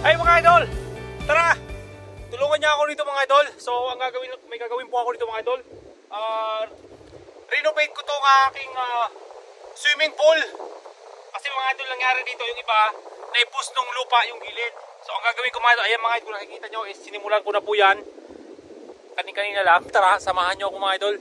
Ay mga idol, tara! Tulungan niya ako dito mga idol. So ang gagawin, may gagawin po ako dito mga idol. Ah, renovate ko tong aking ah, swimming pool. Kasi mga idol nangyari dito yung iba, naipus ng lupa yung gilid. So ang gagawin ko mga idol, ayan mga idol, nakikita nyo, is sinimulan ko na po yan. Kanin-kanina lang. Tara, samahan nyo ako mga idol.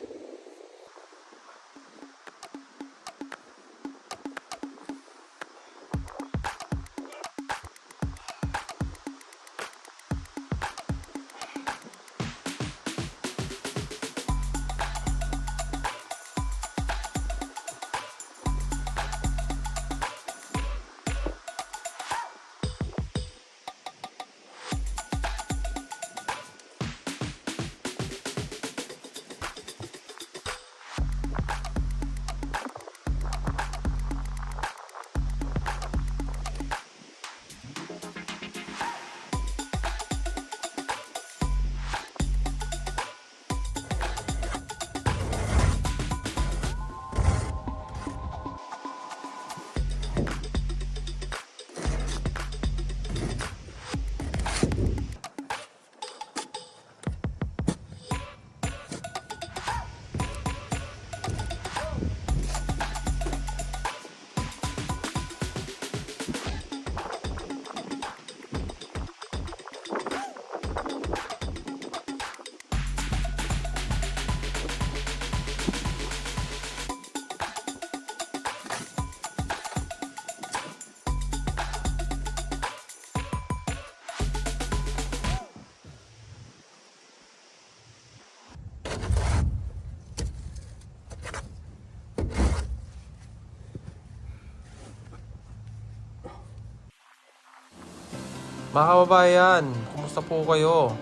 Mga kababayan, kumusta po kayo?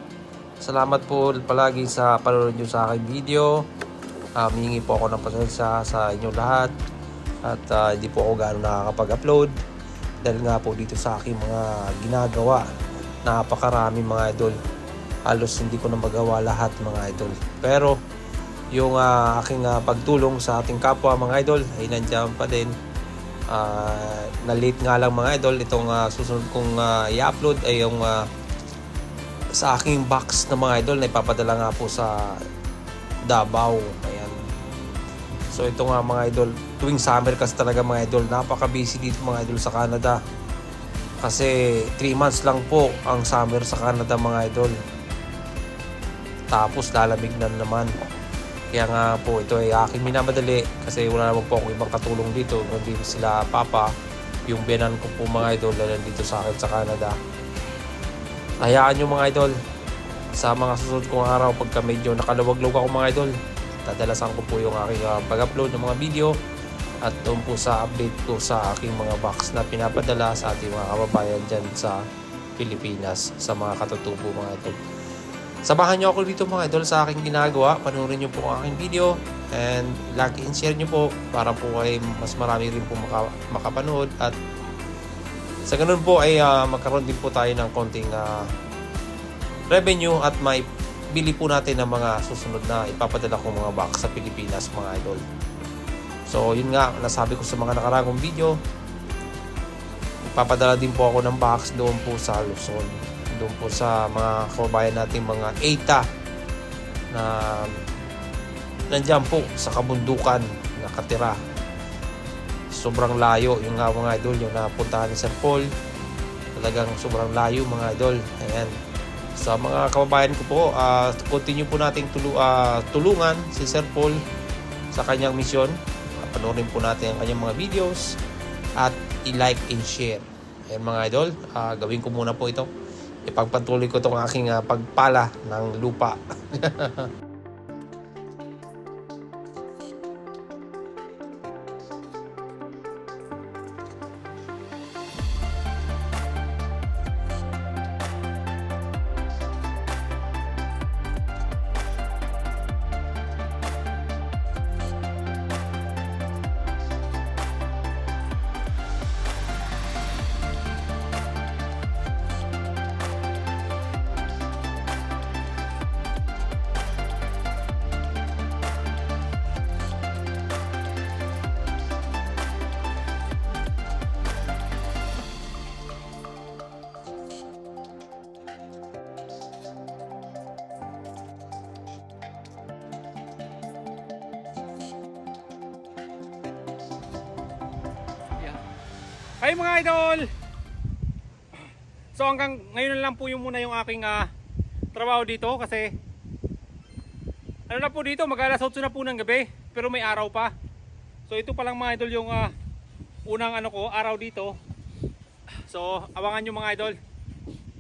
Salamat po palagi sa panonood nyo sa aking video. Uh, Mihingi po ako ng pasensya sa inyo lahat. At ah, hindi po ako gano'ng nakakapag-upload. Dahil nga po dito sa aking mga ginagawa. Napakarami mga idol. Halos hindi ko na magawa lahat mga idol. Pero yung ah, aking ah, pagtulong sa ating kapwa mga idol ay nandiyan pa din. Ah, na late nga lang mga idol itong ah, susunod kong ah, i-upload ay yung ah, sa aking box na mga idol na ipapadala nga po sa Davao. Ayan. So ito nga mga idol tuwing summer kasi talaga mga idol napaka busy dito mga idol sa Canada. Kasi 3 months lang po ang summer sa Canada mga idol. Tapos lalamig na naman kaya nga po ito ay aking minamadali kasi wala naman po akong ibang katulong dito kundi sila papa yung biyanan ko po mga idol na nandito sa akin sa Canada. Hayaan nyo mga idol sa mga susunod kong araw pagka medyo nakaluwag-luwag ako mga idol dadalasan ko po yung aking ah, pag-upload ng mga video at doon po sa update ko sa aking mga box na pinapadala sa ating mga kababayan dyan sa Pilipinas sa mga katutubo mga idol. Samahan nyo ako dito mga idol sa aking ginagawa. Panoorin nyo po ang aking video and like and share nyo po para po ay mas marami rin po maka, makapanood at sa ganun po ay ah, magkaroon din po tayo ng konting ah, revenue at may bili po natin ng mga susunod na ipapadala kong mga box sa Pilipinas mga idol. So yun nga, nasabi ko sa mga nakaragong video, ipapadala din po ako ng box doon po sa Luzon doon po sa mga kababayan nating mga ETA na nandyan po sa kabundukan nakatira. Sobrang layo yung nga mga idol yung napuntahan ni Sir Paul. Talagang sobrang layo mga idol. Ayan. Sa mga kababayan ko po ah, continue po nating tulu ah, tulungan si Sir Paul sa kanyang misyon. Ah, panoorin po natin ang kanyang mga videos at i-like and share. Ayan mga idol ah, gawin ko muna po ito ipagpatuloy ko itong aking ah, pagpala ng lupa. Hi mga idol! So hanggang ngayon lang po yung muna yung aking ah, trabaho dito kasi ano na po dito, mag alas 8 na po ng gabi pero may araw pa. So ito pa lang mga idol yung ah, unang ano ko, araw dito. So abangan nyo mga idol.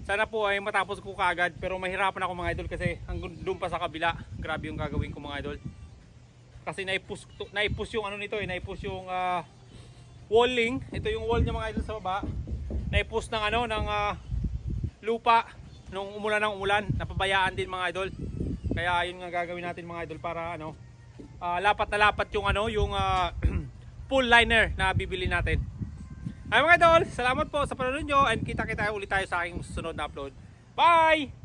Sana po ay matapos ko kaagad pero mahirapan ako mga idol kasi hanggang doon pa sa kabila. Grabe yung gagawin ko mga idol. Kasi naipus, naipus yung ano nito eh, naipus yung ah, walling. Ito yung wall niya mga idol sa baba. Naipus ng ano, ng ah, lupa nung umulan ng umulan. Napabayaan din mga idol. Kaya yun nga gagawin natin mga idol para ano, ah, lapat na lapat yung ano, yung ah, full liner na bibili natin. Ay mga idol, salamat po sa panonood nyo and kita-kita ulit tayo sa aking susunod na upload. Bye!